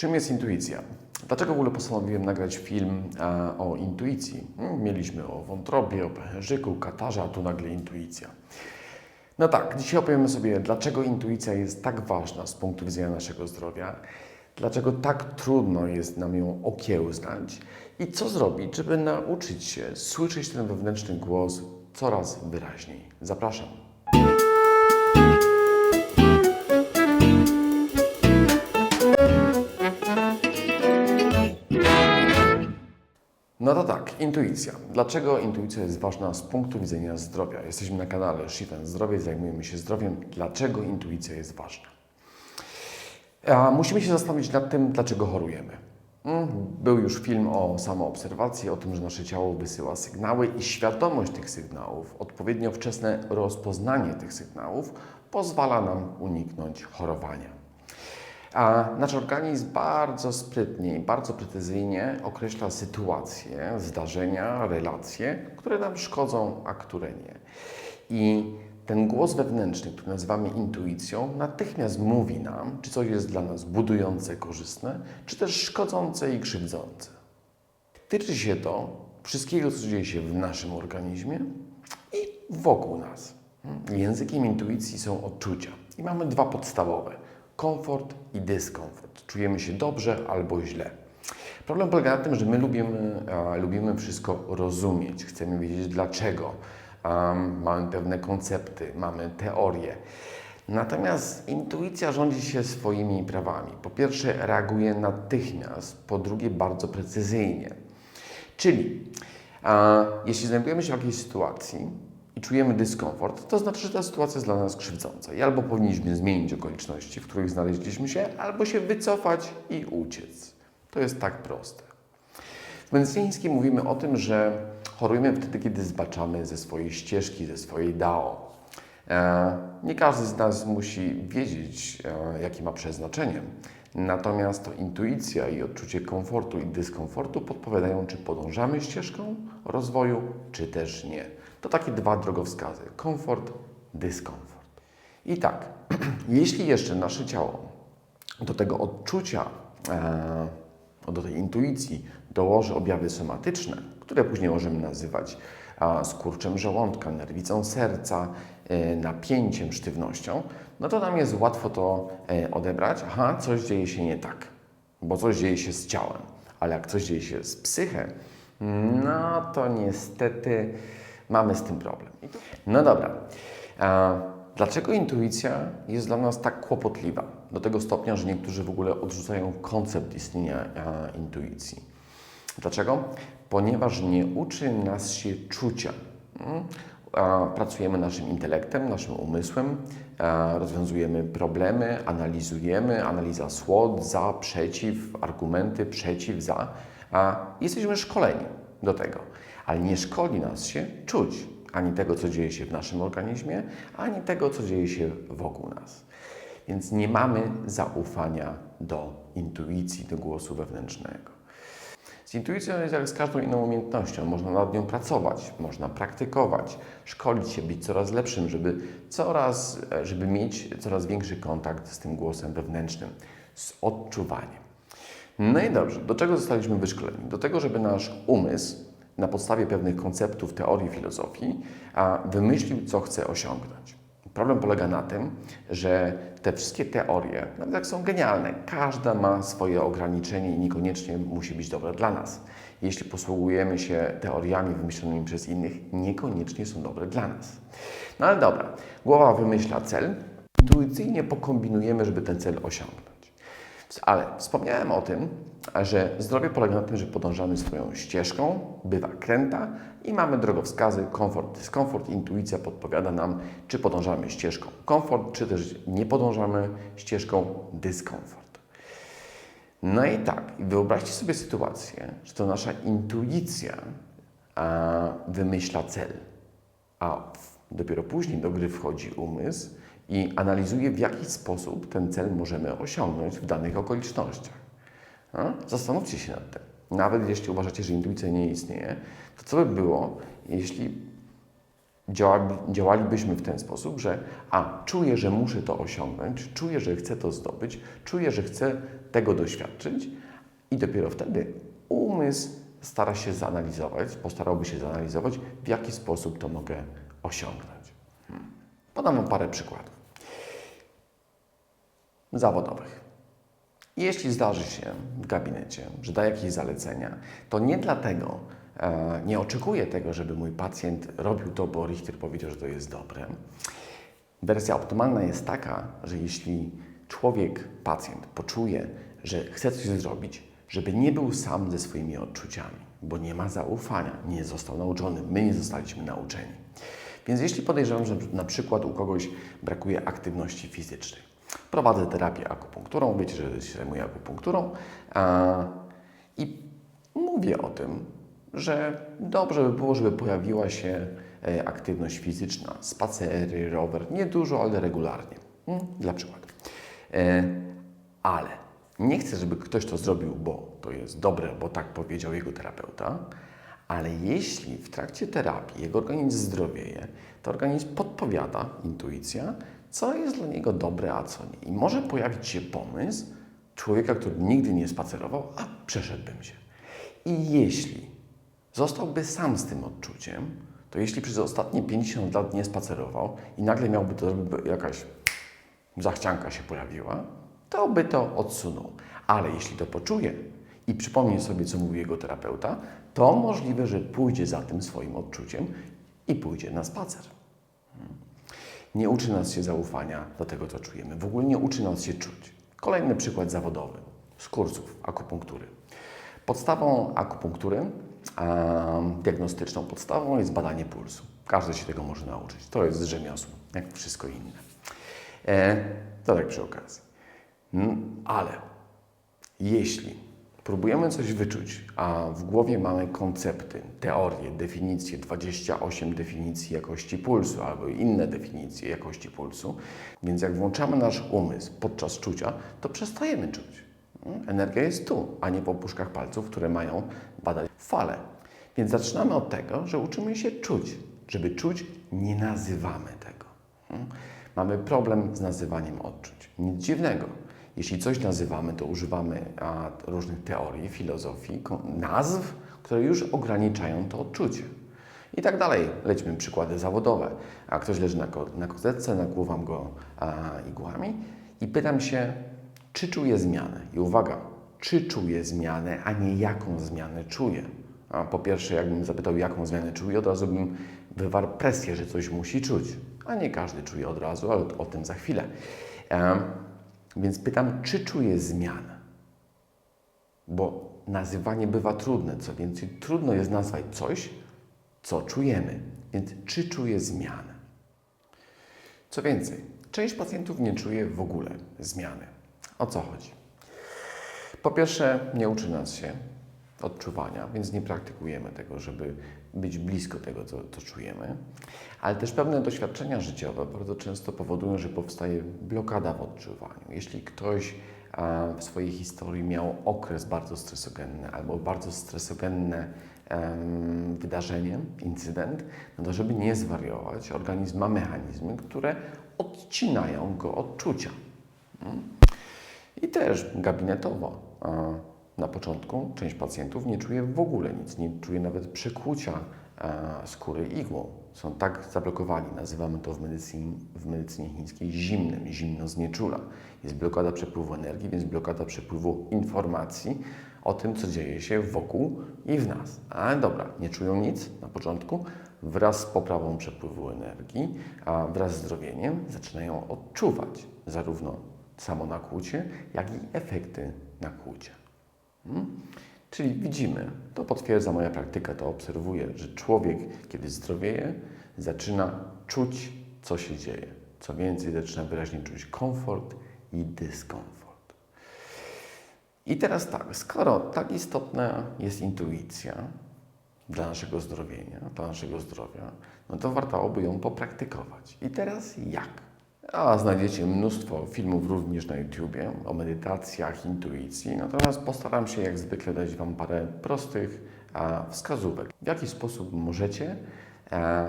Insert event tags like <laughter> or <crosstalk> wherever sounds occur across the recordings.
Czym jest intuicja? Dlaczego w ogóle postanowiłem nagrać film e, o intuicji? Hmm, Mieliśmy o wątrobie, o pęcherzyku, katarze, a tu nagle intuicja. No tak, dzisiaj opowiemy sobie, dlaczego intuicja jest tak ważna z punktu widzenia naszego zdrowia, dlaczego tak trudno jest nam ją okiełznać i co zrobić, żeby nauczyć się słyszeć ten wewnętrzny głos coraz wyraźniej. Zapraszam. Tak, intuicja. Dlaczego intuicja jest ważna z punktu widzenia zdrowia? Jesteśmy na kanale Shifen Zdrowie, zajmujemy się zdrowiem. Dlaczego intuicja jest ważna? A musimy się zastanowić nad tym, dlaczego chorujemy. Mm, Był już film o samoobserwacji, o tym, że nasze ciało wysyła sygnały i świadomość tych sygnałów, odpowiednio wczesne rozpoznanie tych sygnałów pozwala nam uniknąć chorowania. A nasz organizm bardzo sprytnie bardzo precyzyjnie określa sytuacje, zdarzenia, relacje, które nam szkodzą, a które nie. I ten głos wewnętrzny, który nazywamy intuicją, natychmiast mówi nam, czy coś jest dla nas budujące, korzystne, czy też szkodzące i krzywdzące. Tyczy się to wszystkiego, co dzieje się w naszym organizmie i wokół nas. Językiem intuicji są odczucia i mamy dwa podstawowe: komfort i dyskomfort. Czujemy się dobrze albo źle. Problem polega na tym, że my lubimy, lubimy wszystko rozumieć, chcemy wiedzieć dlaczego. Mamy pewne koncepty, mamy teorie. Natomiast intuicja rządzi się swoimi prawami. Po pierwsze, reaguje natychmiast, po drugie, bardzo precyzyjnie. Czyli jeśli znajdujemy się w jakiejś sytuacji i czujemy dyskomfort, to znaczy, że ta sytuacja jest dla nas krzywdząca. I albo powinniśmy zmienić okoliczności, w których znaleźliśmy się, albo się wycofać i uciec. To jest tak proste. W medycynie mówimy o tym, że chorujemy wtedy, kiedy zbaczamy ze swojej ścieżki, ze swojej DAO. E, Nie każdy z nas musi wiedzieć, e, jakie ma przeznaczenie. Natomiast to intuicja i odczucie komfortu i dyskomfortu podpowiadają, czy podążamy ścieżką rozwoju, czy też nie. To takie dwa drogowskazy: komfort, dyskomfort. I tak, <clears throat> jeśli jeszcze nasze ciało do tego odczucia, e, do tej intuicji dołoży objawy somatyczne, które później możemy nazywać skurczem żołądka, nerwicą serca, e, napięciem, sztywnością, no to nam jest łatwo to e, odebrać. Aha, coś dzieje się nie tak, bo coś dzieje się z ciałem. Ale jak coś dzieje się z psychem, no to niestety mamy z tym problem. No dobra. Dlaczego intuicja jest dla nas tak kłopotliwa? Do tego stopnia, że niektórzy w ogóle odrzucają koncept istnienia intuicji. Dlaczego? Ponieważ nie uczy nas się czucia. Mm? A, Pracujemy naszym intelektem, naszym umysłem, rozwiązujemy problemy, analizujemy, analiza SWOT, za, przeciw, argumenty przeciw, za. Jesteśmy szkoleni do tego, ale nie szkoli nas się czuć ani tego, co dzieje się w naszym organizmie, ani tego, co dzieje się wokół nas. Więc nie mamy zaufania do intuicji, do głosu wewnętrznego. Z intuicją jest jak z każdą inną umiejętnością. Można nad nią pracować, można praktykować, szkolić się, być coraz lepszym, żeby coraz, żeby mieć coraz większy kontakt z tym głosem wewnętrznym, z odczuwaniem. No i dobrze, do czego zostaliśmy wyszkoleni? Do tego, żeby nasz umysł na podstawie pewnych konceptów, teorii, filozofii, wymyślił, co chce osiągnąć. Problem polega na tym, że te wszystkie teorie, nawet jak są genialne, każda ma swoje ograniczenie i niekoniecznie musi być dobra dla nas. Jeśli posługujemy się teoriami wymyślonymi przez innych, niekoniecznie są dobre dla nas. No ale dobra, głowa wymyśla cel, intuicyjnie pokombinujemy, żeby ten cel osiągnąć. Ale wspomniałem o tym, że zdrowie polega na tym, że podążamy swoją ścieżką, bywa kręta i mamy drogowskazy, komfort, dyskomfort. Intuicja podpowiada nam, czy podążamy ścieżką komfort, czy też nie podążamy ścieżką dyskomfort. No i tak, wyobraźcie sobie sytuację, że to nasza intuicja a, wymyśla cel, a dopiero później do gry wchodzi umysł i analizuje, w jaki sposób ten cel możemy osiągnąć w danych okolicznościach. Zastanówcie się nad tym. Nawet jeśli uważacie, że intuicja nie istnieje, to co by było, jeśli działali, działalibyśmy w ten sposób, że a, czuję, że muszę to osiągnąć, czuję, że chcę to zdobyć, czuję, że chcę tego doświadczyć i dopiero wtedy umysł stara się zanalizować, postarałby się zanalizować, w jaki sposób to mogę osiągnąć. Hmm. Podam Wam parę przykładów zawodowych. Jeśli zdarzy się w gabinecie, że da jakieś zalecenia, to nie dlatego, e, nie oczekuję tego, żeby mój pacjent robił to, bo Richter powiedział, że to jest dobre. Wersja optymalna jest taka, że jeśli człowiek, pacjent poczuje, że chce coś zrobić, żeby nie był sam ze swoimi odczuciami, bo nie ma zaufania, nie został nauczony, my nie zostaliśmy nauczeni. Więc jeśli podejrzewam, że na przykład u kogoś brakuje aktywności fizycznej, prowadzę terapię akupunkturą, wiecie, że się zajmuję akupunkturą i mówię o tym, że dobrze by było, żeby pojawiła się e, aktywność fizyczna, spacery, rower, nie dużo, ale regularnie, mm, dla przykładu. E, ale nie chcę, żeby ktoś to zrobił, bo to jest dobre, bo tak powiedział jego terapeuta, ale jeśli w trakcie terapii jego organizm zdrowieje, to organizm podpowiada, intuicja, co jest dla niego dobre, a co nie. I może pojawić się pomysł człowieka, który nigdy nie spacerował, a przeszedłbym się. I jeśli zostałby sam z tym odczuciem, to jeśli przez ostatnie 50 lat nie spacerował i nagle miałby to jakaś zachcianka się pojawiła, to by to odsunął. Ale jeśli to poczuje i przypomni sobie, co mówi jego terapeuta, to możliwe, że pójdzie za tym swoim odczuciem i pójdzie na spacer. Nie uczy nas się zaufania do tego, co czujemy. W ogóle nie uczy nas się czuć. Kolejny przykład zawodowy z kursów akupunktury. Podstawą akupunktury diagnostyczną podstawą jest badanie pulsu. Każdy się tego może nauczyć. To jest rzemiosło, jak wszystko inne. E, to tak przy okazji. Mm, ale jeśli próbujemy coś wyczuć, a w głowie mamy koncepty, teorie, definicje, 28 definicji jakości pulsu albo inne definicje jakości pulsu, więc jak włączamy nasz umysł podczas czucia, to przestajemy czuć. Energia jest tu, a nie po puszkach palców, które mają badać fale. Więc zaczynamy od tego, że uczymy się czuć. Żeby czuć, nie nazywamy tego. Mamy problem z nazywaniem odczuć. Nic dziwnego. Jeśli coś nazywamy, to używamy różnych teorii, filozofii, nazw, które już ograniczają to odczucie. I tak dalej. Lećmy przykłady zawodowe. A ktoś leży na, ko na kozetce, go a, igłami i pytam się, czy czuje zmianę. I uwaga, czy czuje zmianę, a nie jaką zmianę czuje. A po pierwsze, jakbym zapytał, jaką zmianę czuje, od razu bym wywarł presję, że coś musi czuć. A nie każdy czuje od razu, ale o tym za chwilę. Więc pytam, czy czuję zmianę? Bo nazywanie bywa trudne. Co więcej, trudno jest nazwać coś, co czujemy. Więc czy czuję zmianę? Co więcej, część pacjentów nie czuje w ogóle zmiany. O co chodzi? Po pierwsze, nie uczy nas się odczuwania, więc nie praktykujemy tego, żeby być blisko tego, co, co, czujemy. Ale też pewne doświadczenia życiowe bardzo często powodują, że powstaje blokada w odczuwaniu. Jeśli ktoś w swojej historii miał okres bardzo stresogenny albo bardzo stresogenne wydarzenie, incydent, no to żeby nie zwariować, organizm ma mechanizmy, które odcinają go od czucia. Hmm? I też gabinetowo na początku część pacjentów nie czuje w ogóle nic, nie czuje nawet przekłucia skóry igłą. Są tak zablokowani, nazywamy to w medycynie, w medycynie chińskiej zimnym, zimno znieczula. Jest blokada przepływu energii, więc blokada przepływu informacji o tym, co dzieje się wokół i w nas. Ale dobra, nie czują nic na początku, wraz z poprawą przepływu energii, a wraz z zdrowieniem zaczynają odczuwać zarówno samo nakłucie, jak i efekty nakłucia. Hmm? Czyli widzimy, to potwierdza moja praktyka, to obserwuję, że człowiek, kiedy zdrowieje, zaczyna czuć, co się dzieje. Co więcej, zaczyna wyraźnie czuć komfort i dyskomfort. I teraz tak, skoro tak istotna jest intuicja dla naszego zdrowienia, dla naszego zdrowia, no to warto ją popraktykować. I teraz jak? A znajdziecie mnóstwo filmów również na YouTubie o medytacjach, intuicji. Natomiast postaram się jak zwykle dać Wam parę prostych wskazówek, w jaki sposób możecie a,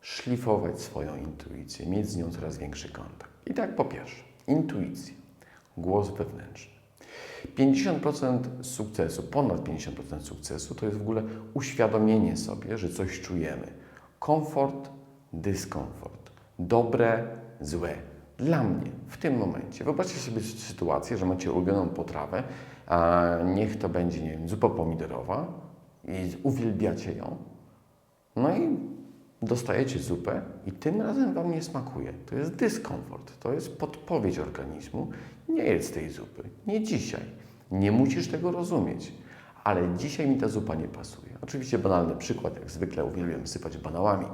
szlifować swoją intuicję, mieć z nią coraz większy kontakt. I tak po pierwsze, intuicja, głos wewnętrzny. 50% sukcesu, ponad 50% sukcesu to jest w ogóle uświadomienie sobie, że coś czujemy. Komfort, dyskomfort, dobre, złe. Dla mnie w tym momencie, wyobraźcie sobie sytuację, że macie ulubioną potrawę, a niech to będzie, nie wiem, zupa pomidorowa i uwielbiacie ją, no i dostajecie zupę i tym razem Wam nie smakuje. To jest dyskomfort, to jest podpowiedź organizmu. Nie jedz tej zupy, nie dzisiaj. Nie musisz tego rozumieć, ale dzisiaj mi ta zupa nie pasuje. Oczywiście banalny przykład, jak zwykle uwielbiam sypać banałami.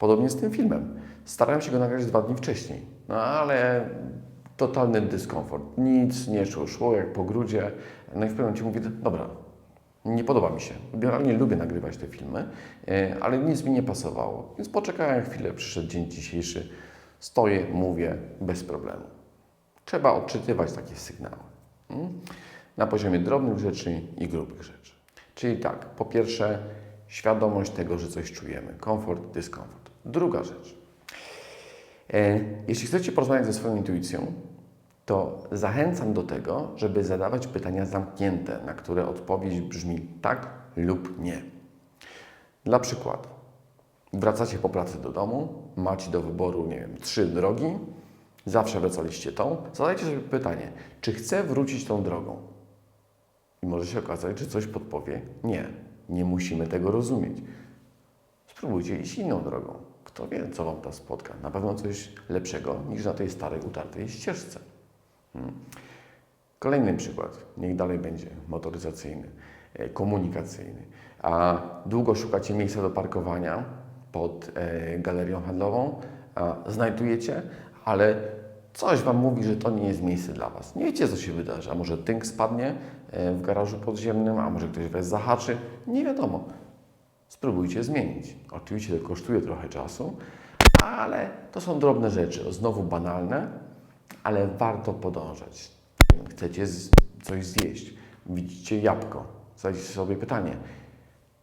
Podobnie z tym filmem. Starałem się go nagrać dwa dni wcześniej, no ale totalny dyskomfort. Nic nie szło, szło jak po grudzie. No i w pewnym momencie mówię, dobra, nie podoba mi się. Generalnie lubię nagrywać te filmy, e, ale nic mi nie pasowało. Więc poczekałem chwilę, przyszedł dzień dzisiejszy. Stoję, mówię, bez problemu. Trzeba odczytywać takie sygnały. mm? Na poziomie drobnych rzeczy i grubych rzeczy. Czyli tak, po pierwsze, świadomość tego, że coś czujemy. Komfort, dyskomfort. Druga rzecz. E, Jeśli chcecie porozmawiać ze swoją intuicją, to zachęcam do tego, żeby zadawać pytania zamknięte, na które odpowiedź brzmi tak lub nie. Dla przykładu, wracacie po pracy do domu, macie do wyboru, nie wiem, trzy drogi, zawsze wracaliście tą. Zadajcie sobie pytanie, czy chcę wrócić tą drogą? I może się okazać, że coś podpowie nie. Nie musimy tego rozumieć. Spróbujcie iść inną drogą. Kto wie, co Wam ta spotka. Na pewno coś lepszego niż na tej starej, utartej ścieżce. Hmm. Kolejny przykład, niech dalej będzie motoryzacyjny, e, komunikacyjny. A długo szukacie miejsca do parkowania pod e, galerią handlową, a znajdujecie, ale coś Wam mówi, że to nie jest miejsce dla Was. Nie wiecie, co się wydarzy. A może tynk spadnie e, w garażu podziemnym, a może ktoś Was zahaczy. Nie wiadomo. Spróbujcie zmienić. Oczywiście to kosztuje trochę czasu, ale to są drobne rzeczy, znowu banalne, ale warto podążać. Chcecie coś zjeść, widzicie jabłko, zadajcie sobie pytanie,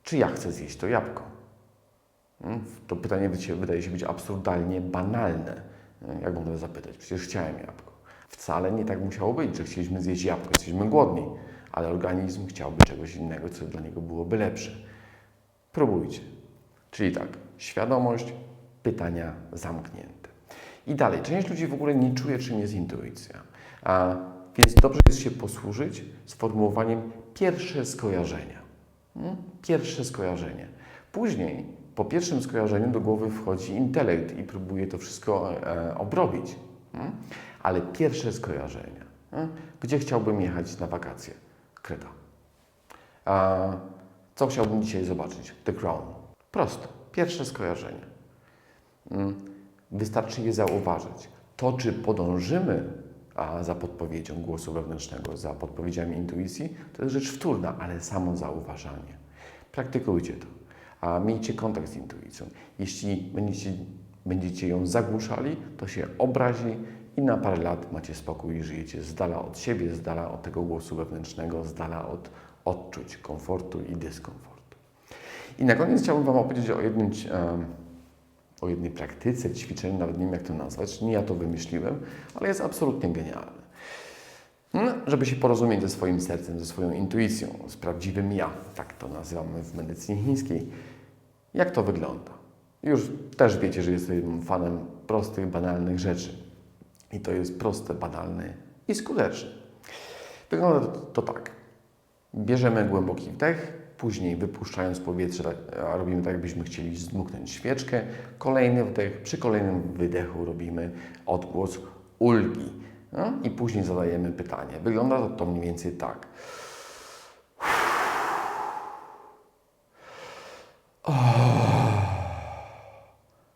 czy ja chcę zjeść to jabłko? Mm, To pytanie wydaje się być absurdalnie banalne. Jak można zapytać? Przecież chciałem jabłko. Wcale nie tak musiało być, że chcieliśmy zjeść jabłko, jesteśmy głodni, ale organizm chciałby czegoś innego, co dla niego byłoby lepsze. Próbujcie. Czyli tak, świadomość, pytania zamknięte. I dalej, część ludzi w ogóle nie czuje, czym jest intuicja. A, więc dobrze jest się posłużyć sformułowaniem pierwsze skojarzenia. Mm? Pierwsze skojarzenie. Później, po pierwszym skojarzeniu do głowy wchodzi intelekt i próbuje to wszystko e, obrobić. Mm? Ale pierwsze skojarzenia. Mm? Gdzie chciałbym jechać na wakacje? Kreta. A, co chciałbym dzisiaj zobaczyć? The Crown. Prosto. Pierwsze skojarzenie. Mm, Wystarczy je zauważyć. To, czy podążymy a, za podpowiedzią głosu wewnętrznego, za podpowiedziami intuicji, to jest rzecz wtórna, ale samo zauważanie. Praktykujcie to. A miejcie kontakt z intuicją. Jeśli będziecie, będziecie ją zagłuszali, to się obrazi i na parę lat macie spokój i żyjecie z dala od siebie, z dala od tego głosu wewnętrznego, z dala od odczuć komfortu i dyskomfortu. I na koniec chciałbym Wam opowiedzieć o jednym, em, o jednej praktyce, ćwiczeniu, nawet nie wiem jak to nazwać, nie ja to wymyśliłem, ale jest absolutnie genialne. No, żeby się porozumieć ze swoim sercem, ze swoją intuicją, z prawdziwym ja, tak to nazywamy w medycynie chińskiej. Jak to wygląda? Już też wiecie, że jestem fanem prostych, banalnych rzeczy. I to jest proste, banalne i skuteczne. Wygląda to, to tak. Bierzemy głęboki wdech, później wypuszczając powietrze, tak, a robimy tak, jakbyśmy chcieli zdmuchnąć świeczkę. Kolejny wdech, przy kolejnym wydechu robimy odgłos ulgi. No? I później zadajemy pytanie. Wygląda to, mniej więcej tak.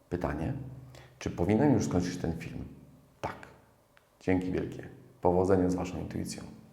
Pytanie, czy powinienem już skończyć ten film? Tak. Dzięki wielkie. Powodzenia z Waszą intuicją.